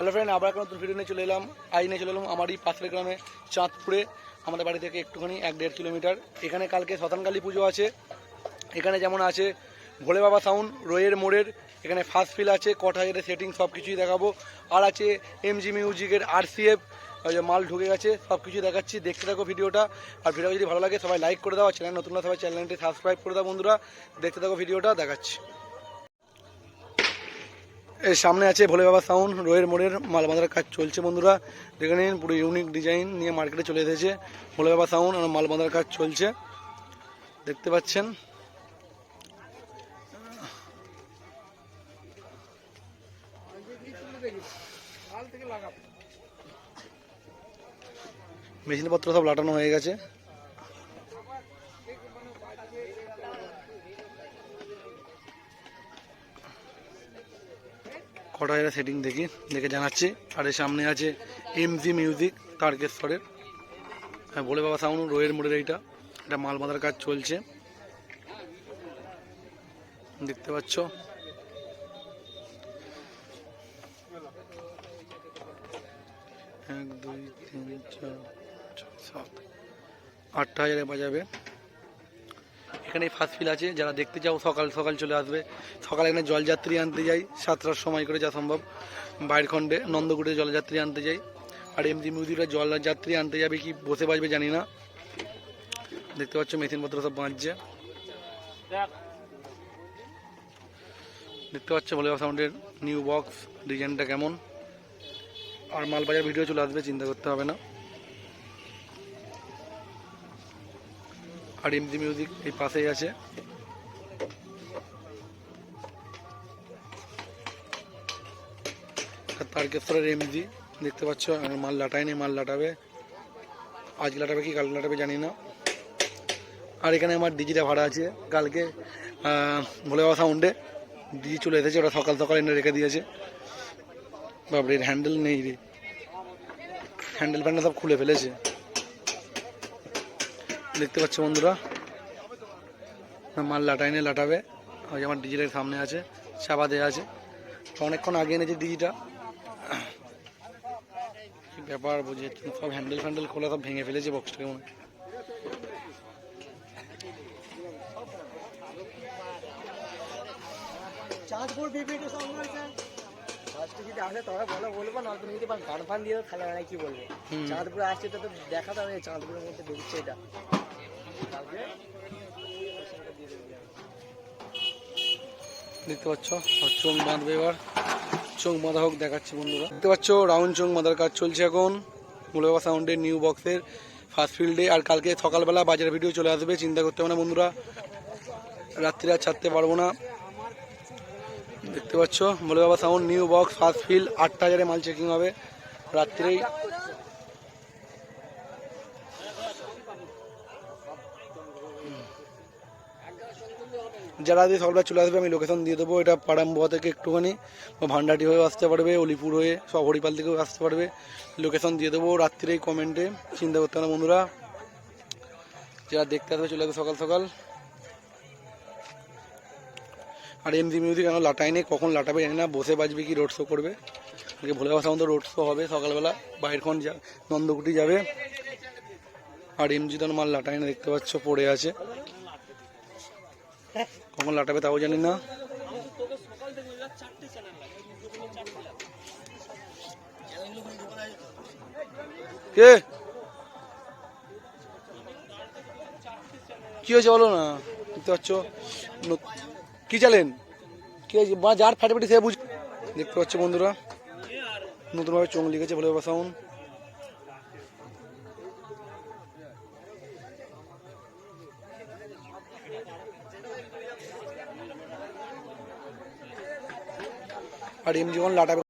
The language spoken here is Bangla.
হ্যালো ফ্রেন্ড আবার একটা নতুন ভিডিও নিয়ে চলে এলাম। আজ নিয়ে চলে এলাম আমারই পাশের গ্রামে, চাঁদপুরে, আমাদের বাড়ি থেকে একটুখানি, এক দেড় কিলোমিটার। এখানে কালকে শতানকালী পুজো আছে। এখানে যেমন আছে, ভোলে বাবা সাউন্ড রোয়ের মোড়ের, এখানে ফার্স্ট ফিল আছে কট হাজারের সেটিং সব কিছুই দেখাবো। আর আছে এমজি মিউজিকের আরসিএফ মাল ঢুকে গেছে সব কিছুই দেখাচ্ছি। দেখতে থাকো ভিডিওটা। আর ভিডিও যদি ভালো লাগে, সবাই লাইক করে দাও। চ্যানেল নতুন সবাই চ্যানেলটি সাবস্ক্রাইব করে দাও বন্ধুরা। দেখতে থাকো ভিডিওটা, দেখাচ্ছি। এর সামনে আছে ভোলে বাবা সাউন্ড রোয়ের মোড়ের মাল বাঁধার কাজ চলছে বন্ধুরা। দেখে নিন, পুরো ইউনিক ডিজাইন নিয়ে মার্কেটে চলে এসেছে। ভোলে বাবা সাউন্ড আর মাল বাঁধার কাজ চলছে। দেখতে পাচ্ছেন? মেশিনপত্র সব লাটানো হয়ে গেছে। কটা সেটিং দেখি, দেখে জানাচ্ছি। আর এর সামনে আছে এমজি মিউজিক তারকেশ্বরের হ্যাঁ বলে বাবা সাউন্ড রোয়ের মোড়ের এইটা। এটা মাল বাঁধার কাজ চলছে। দেখতে পাচ্ছ? এক, দুই, তিন, চার সাত, আটটা হাজারে বাজাবে। এখানে ফার্স্ট ফিল আছে, যারা দেখতে চাও সকাল সকাল চলে আসবে। সকালে এখানে জলযাত্রী আনতে যাই, সাতটার সময় করে যা সম্ভব। বাইর খণ্ডে নন্দকুটে জলযাত্রী আনতে যাই। আর এমজি মিউজিকরা জলযাত্রী আনতে যাবে কি, বসে বাজবে জানি না। দেখতে পাচ্ছ মেশিনপত্র সব বাঁচছে দেখতে পাচ্ছ বলে সাউন্ডের নিউ বক্স ডিজাইনটা কেমন। আর মালবাজার ভিডিও চলে আসবে, চিন্তা করতে হবে না। আর এমজি মিউজিক এই পাশেই আছে। তারকেশ্বরের এমজি, দেখতে পাচ্ছ মাল লাটায়নি মাল লাটাবে। আজ লাটাবে কি, কাল লাটাবে জানি না। আর এখানে আমার ডিজিটা ভাড়া আছে। কালকে ভোলে বাবা সাউন্ডে ডিজি চলে এসেছে, ওরা সকাল সকাল এনে রেখে দিয়েছে। বাবরে হ্যান্ডেল নেই রে। হ্যান্ডেল ফ্যান্ডেল সব খুলে ফেলেছে। দেখতে পাচ্ছ বন্ধুরা? মাল লাটাইনে লাটাবে। ওই আমার ডিজিটাল সামনে আছে চাপা দেওয়া আছে অনেকক্ষণ আগে এনেছে ডিজিটা। ব্যাপার বুঝে সব হ্যান্ডেল ফ্যান্ডেল খোলা সব ভেঙে ফেলেছে বক্সটাকে মনে। চাঁদপুর আসছে তো তো দেখা যাবে চাঁদপুরের মধ্যে বেরোচ্ছে এটা। দেখতে পাচ্ছ? চোখ বাঁধবে এবার। চোখ বাঁধা হোক, দেখাচ্ছি বন্ধুরা। দেখতে পাচ্ছ? রাউন্ড চোখ বাঁধার কাজ চলছে এখন। মুলবাবা সাউন্ডের নিউ বক্সের ফার্স্ট ফিল্ডে আর কালকে সকালবেলা বাজার ভিডিও চলে আসবে, চিন্তা করতে হবে না বন্ধুরা। রাত্রি আর ছাড়তে পারব না। দেখতে পাচ্ছ? বলে বাবা sound new box first feel আটটা হাজারে মাল চেকিং হবে। রাত্রেই যারা দিয়ে সকালবেলা চলে আসবে আমি লোকেশন দিয়ে দেবো এটা পাড়াম্বুয়া থেকে একটুখানি বা ভান্ডাটি হয়েও আসতে পারবে অলিপুর হয়ে সব হরিপাল থেকেও আসতে পারবে লোকেশন দিয়ে দেবো রাত্রিরেই কমেন্টে চিন্তা করতে না বন্ধুরা যারা দেখতে আসবে চলে আসবে সকাল সকাল আর এমজি মিউজিক এখন লাটাই নেই কখন লাটাবে জানি না বসে বাজবে কি রোড শো করবে আজকে ভোলে বাসা আমাদের রোড শো হবে সকালবেলা বাইরখন যা নন্দকুটি যাবে আর এমজি তো মাল লাটাই না দেখতে পাচ্ছ পড়ে আছে কখন লাটাবে তাও জানি না। কে? কি হয়েছে বলো না? পাচ্ছ ন- কি চালেন? কি হয়েছে? বা যার ফাটে ফাটে সে বুঝ দেখতে পাচ্ছ বন্ধুরা, নতুনভাবে চোখ লিখেছে বলে বাবা সাউন্ড আর এম জীবন লাটাবে